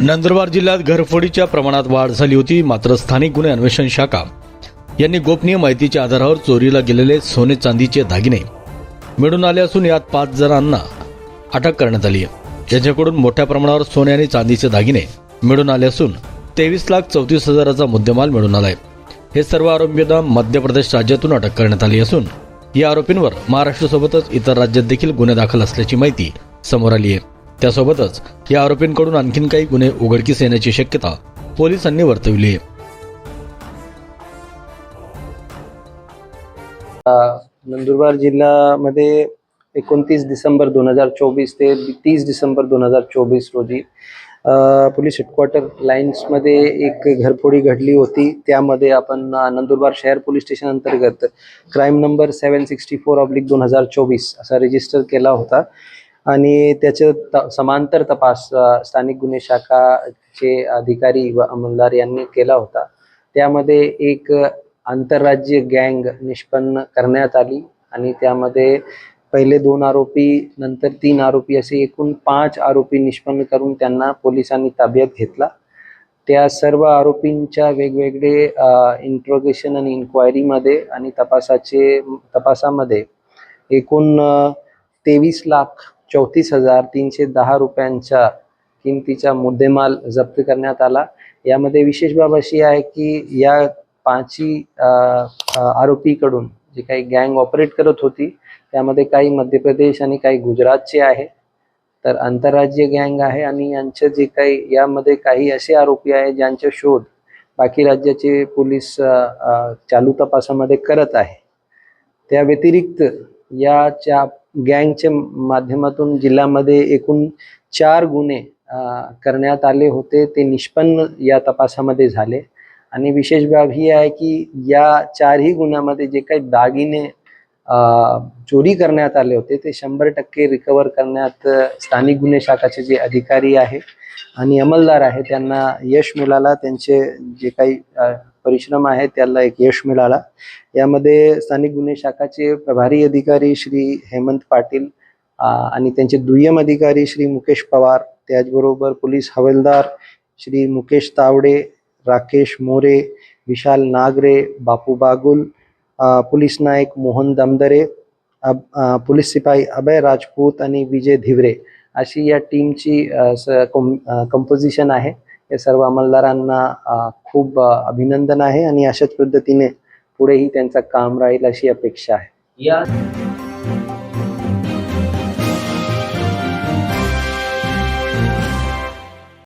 नंदुरबार जिल्ह्यात घरफोडीच्या प्रमाणात वाढ झाली होती मात्र स्थानिक गुन्हे अन्वेषण शाखा यांनी गोपनीय माहितीच्या आधारावर चोरीला गेलेले सोने चांदीचे दागिने मिळून आले असून यात पाच जणांना अटक करण्यात आली आहे. यांच्याकडून मोठ्या प्रमाणावर सोने आणि चांदीचे दागिने मिळून आले असून तेवीस लाख चौतीस हजाराचा मुद्देमाल मिळून आलाय. हे सर्व आरोपींना मध्य प्रदेश राज्यातून अटक करण्यात आली असून या आरोपींवर महाराष्ट्रासोबतच इतर राज्यात देखील गुन्हे दाखल असल्याची माहिती समोर आली आहे. त्यासोबतच या आरोपींकडून आणखीन काही गुन्हे उघडकीस येण्याची शक्यता पोलिसांनी वर्तवली आहे. नंदुरबार जिल्ह्यामध्ये एकोणतीस डिसेंबर दोन हजार चोवीस ते तीस डिसेंबर दोन हजार चोवीस रोजी पोलीस हेडक्वार्टर लाईन्समध्ये एक घरफोडी घडली होती. त्यामध्ये आपण नंदुरबार शहर पोलीस स्टेशन अंतर्गत crime number seven sixty four oblique दोन हजार चोवीस असा रजिस्टर केला होता. आणि त्याचे त समांतर तपास स्थानिक गुन्हे शाखाचे अधिकारी व अंमलदार यांनी केला होता. त्यामध्ये एक आंतरराज्य गँग निष्पन्न करण्यात आली आणि त्यामध्ये पहिले दोन आरोपी नंतर तीन आरोपी असे एकूण पाच आरोपी निष्पन्न करून त्यांना पोलिसांनी ताब्यात घेतला. त्या सर्व आरोपींच्या वेगवेगळे इंट्रोगेशन आणि इन्क्वायरीमध्ये आणि तपासाचे तपासामध्ये एकूण तेवीस लाख चौतीस हजार तीनशे दहा रुपयांच्या किमतीचा मुद्देमाल जप्त करण्यात आला. यामध्ये विशेष बाब अशी आहे की या पाचही आरोपीकडून जे काही गँग ऑपरेट करत होती त्यामध्ये काही मध्य प्रदेश आणि काही गुजरातचे आहे. तर आंतरराज्य गँग आहे आणि यांचे जे काही यामध्ये काही असे आरोपी आहे ज्यांचा शोध बाकी राज्याचे पोलीस चालू तपासामध्ये करत आहे. त्या व्यतिरिक्त याच्या गँगच्या माध्यमातून जिल्ह्यामध्ये एकूण चार गुन्हे करण्यात आले होते. ते निष्पन्न या तपासामध्ये झाले. आणि विशेष बाब ही आहे की या चारही गुन्ह्यामध्ये जे काही दागिने चोरी करण्यात आले होते ते शंभर टक्के रिकवर करण्यात स्थानिक गुन्हे शाखाचे जे अधिकारी आहे आणि अंमलदार आहे त्यांना यश मिळाला त्यांचे जे काही परिश्रम आहे त्याला एक यश मिळाला. यामध्ये स्थानिक गुन्हे शाखाचे प्रभारी अधिकारी श्री हेमंत पाटील आणि त्यांचे दुय्यम अधिकारी श्री मुकेश पवार त्याचबरोबर पोलीस हवालदार श्री मुकेश तावडे राकेश मोरे विशाल नागरे बापू बागुल पोलीस नायक मोहन दमदरे अब पोलीस शिपाई अभय राजपूत आणि विजय धिवरे. अशी या टीमची कंपोजिशन आहे. या सर्व अंमलदारांना अ, खूप अभिनंदन आहे आणि अशाच पद्धतीने पुढेही त्यांचा काम राहील अशी अपेक्षा आहे. या